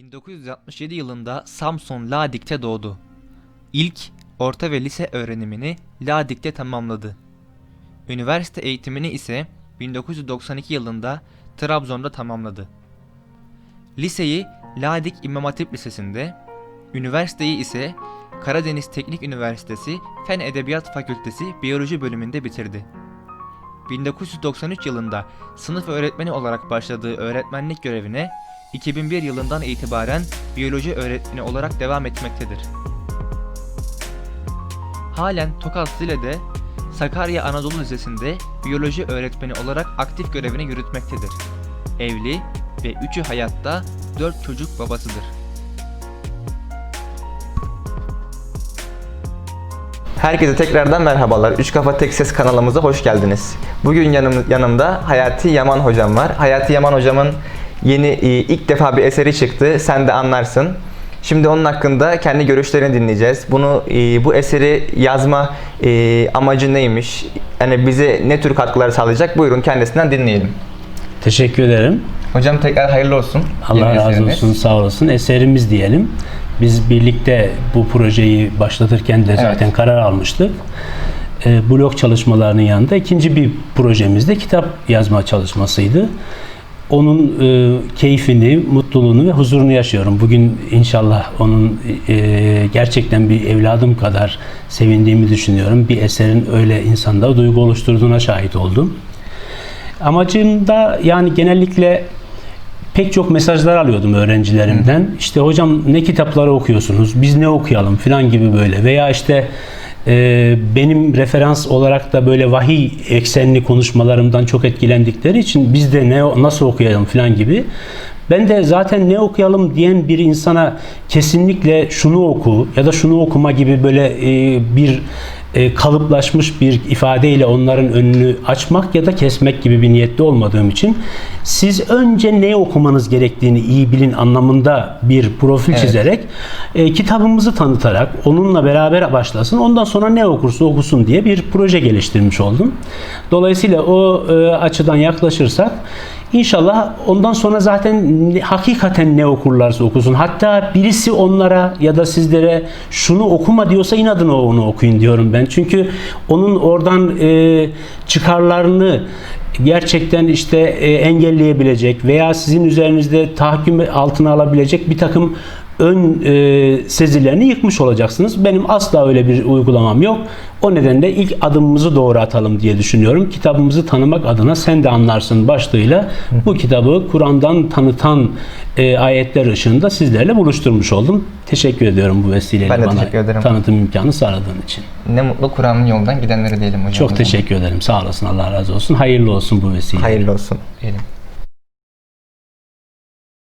1967 yılında Samsun Ladik'te doğdu. İlk orta ve lise öğrenimini Ladik'te tamamladı. Üniversite eğitimini ise 1992 yılında Trabzon'da tamamladı. Liseyi Ladik İmam Hatip Lisesi'nde, üniversiteyi ise Karadeniz Teknik Üniversitesi Fen Edebiyat Fakültesi Biyoloji bölümünde bitirdi. 1993 yılında sınıf öğretmeni olarak başladığı öğretmenlik görevine 2001 yılından itibaren biyoloji öğretmeni olarak devam etmektedir. Halen Tokat Zile'de Sakarya Anadolu Lisesi'nde biyoloji öğretmeni olarak aktif görevini yürütmektedir. Evli ve üçü hayatta dört çocuk babasıdır. Herkese tekrardan merhabalar. Üç Kafa Tek Ses kanalımıza hoş geldiniz. Bugün yanım, yanımda Hayati Yaman hocam var. Hayati Yaman hocamın yeni e, ilk defa bir eseri çıktı. Sen de anlarsın. Şimdi onun hakkında kendi görüşlerini dinleyeceğiz. Bunu e, bu eseri yazma e, amacı neymiş? Yani bize ne tür katkılar sağlayacak? Buyurun kendisinden dinleyelim. Teşekkür ederim. Hocam tekrar hayırlı olsun. Allah razı eseriniz. olsun, sağ olasın. Eserimiz diyelim. Biz birlikte bu projeyi başlatırken de zaten Evet. karar almıştık. Ee, blog çalışmalarının yanında ikinci bir projemiz de kitap yazma çalışmasıydı. Onun e, keyfini, mutluluğunu ve huzurunu yaşıyorum. Bugün inşallah onun e, gerçekten bir evladım kadar sevindiğimi düşünüyorum. Bir eserin öyle insanda duygu oluşturduğuna şahit oldum. Amacım da yani genellikle pek çok mesajlar alıyordum öğrencilerimden. İşte hocam ne kitapları okuyorsunuz? Biz ne okuyalım falan gibi böyle veya işte e, benim referans olarak da böyle vahiy eksenli konuşmalarımdan çok etkilendikleri için biz de ne nasıl okuyalım falan gibi. Ben de zaten ne okuyalım diyen bir insana kesinlikle şunu oku ya da şunu okuma gibi böyle e, bir e, kalıplaşmış bir ifadeyle onların önünü açmak ya da kesmek gibi bir niyette olmadığım için siz önce ne okumanız gerektiğini iyi bilin anlamında bir profil Evet. çizerek e, kitabımızı tanıtarak onunla beraber başlasın ondan sonra ne okursa okusun diye bir proje geliştirmiş oldum. Dolayısıyla o e, açıdan yaklaşırsak İnşallah ondan sonra zaten hakikaten ne okurlarsa okusun. Hatta birisi onlara ya da sizlere şunu okuma diyorsa inadına onu okuyun diyorum ben. Çünkü onun oradan e, çıkarlarını gerçekten işte e, engelleyebilecek veya sizin üzerinizde tahakküm altına alabilecek bir takım ön e, sezilerini yıkmış olacaksınız. Benim asla öyle bir uygulamam yok. O nedenle ilk adımımızı doğru atalım diye düşünüyorum. Kitabımızı tanımak adına sen de anlarsın başlığıyla bu kitabı Kur'an'dan tanıtan e, ayetler ışığında sizlerle buluşturmuş oldum. Teşekkür ediyorum bu vesileyle Ben de bana ederim. tanıtım imkanı sağladığın için. Ne mutlu Kur'an'ın yolundan gidenlere diyelim hocam. Çok teşekkür ederim. Sağ olasın. Allah razı olsun. Hayırlı olsun bu vesile. Hayırlı olsun. Diyelim.